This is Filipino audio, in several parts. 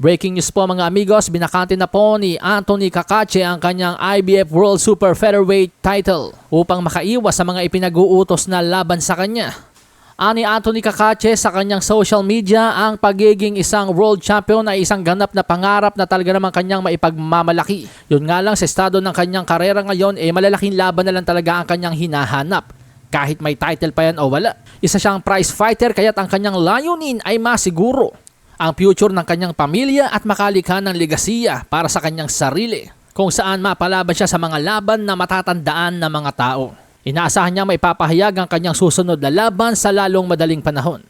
Breaking news po mga amigos, binakante na po ni Anthony Kakache ang kanyang IBF World Super Featherweight title upang makaiwas sa mga ipinag-uutos na laban sa kanya. Ani Anthony Kakache sa kanyang social media ang pagiging isang world champion ay isang ganap na pangarap na talaga naman kanyang maipagmamalaki. Yun nga lang sa estado ng kanyang karera ngayon eh malalaking laban na lang talaga ang kanyang hinahanap. Kahit may title pa yan o wala. Isa siyang prize fighter kaya't ang kanyang layunin ay masiguro ang future ng kanyang pamilya at makalikha ng legasiya para sa kanyang sarili kung saan mapalaban siya sa mga laban na matatandaan ng mga tao. Inaasahan niya may papahayag ang kanyang susunod na laban sa lalong madaling panahon.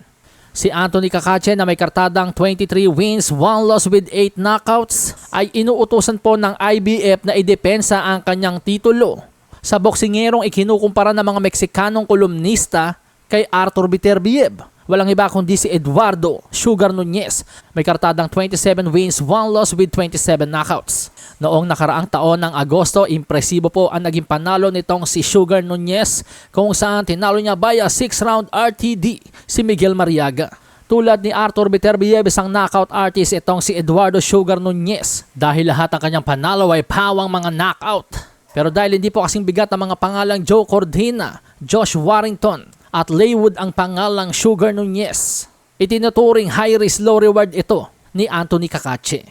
Si Anthony Kakache na may kartadang 23 wins, 1 loss with 8 knockouts ay inuutosan po ng IBF na idepensa ang kanyang titulo. Sa boksingerong ikinukumpara ng mga Meksikanong kolumnista kay Arthur Beterbiev. Walang iba kundi si Eduardo Sugar Nunez. May kartadang 27 wins, 1 loss with 27 knockouts. Noong nakaraang taon ng Agosto, impresibo po ang naging panalo nitong si Sugar Nunez kung saan tinalo niya via 6-round RTD si Miguel Mariaga. Tulad ni Arthur Beterbiev, isang knockout artist itong si Eduardo Sugar Nunez dahil lahat ng kanyang panalo ay pawang mga knockout. Pero dahil hindi po kasing bigat ang mga pangalang Joe Cordina, Josh Warrington at Laywood ang pangalang Sugar Nunez, itinuturing high risk low reward ito ni Anthony Kakache.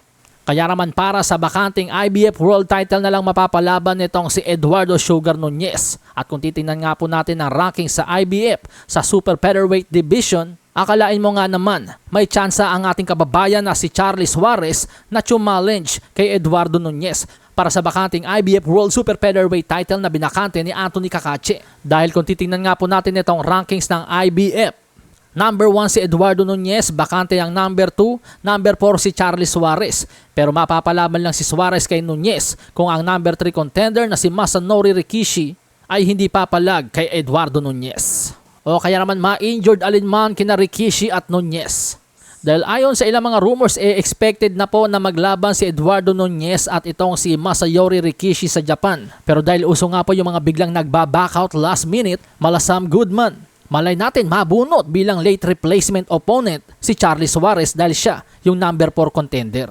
Kaya naman para sa bakanting IBF World title na lang mapapalaban nitong si Eduardo Sugar Nunez. At kung titingnan nga po natin ang ranking sa IBF sa Super Featherweight Division, akalain mo nga naman may tsansa ang ating kababayan na si Charlie Suarez na challenge kay Eduardo Nunez para sa bakanting IBF World Super Featherweight title na binakante ni Anthony Kakache. Dahil kung titingnan nga po natin itong rankings ng IBF, Number 1 si Eduardo Nunez, bakante ang number 2, number 4 si Charlie Suarez. Pero mapapalaban lang si Suarez kay Nunez kung ang number 3 contender na si Masanori Rikishi ay hindi papalag kay Eduardo Nunez. O kaya naman ma-injured alinman kina Rikishi at Nunez. Dahil ayon sa ilang mga rumors, eh, expected na po na maglaban si Eduardo Nunez at itong si Masayori Rikishi sa Japan. Pero dahil uso nga po yung mga biglang nagba-backout last minute, malasam Goodman. Malay natin mabunot bilang late replacement opponent si Charlie Suarez dahil siya yung number 4 contender.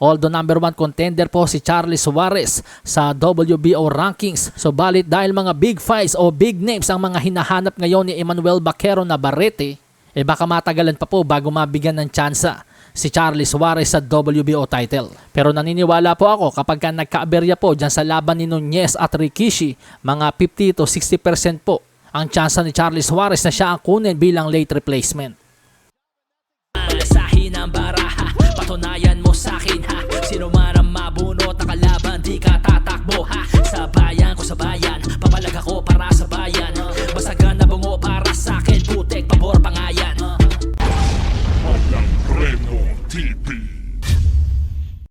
Although number 1 contender po si Charlie Suarez sa WBO rankings, so balit dahil mga big fights o big names ang mga hinahanap ngayon ni Emmanuel Baquero na Barrete, eh baka matagalan pa po bago mabigyan ng tsansa si Charlie Suarez sa WBO title. Pero naniniwala po ako kapag ka nagkaaberya po dyan sa laban ni Nunez at Rikishi, mga 50 to 60% po ang tsansa ni Charlie Suarez na siya ang kunin bilang late replacement. Sa hinang baraha Patunayan mo sa akin ha Sino man ang mabunot na kalaban Di ka tatakbo ha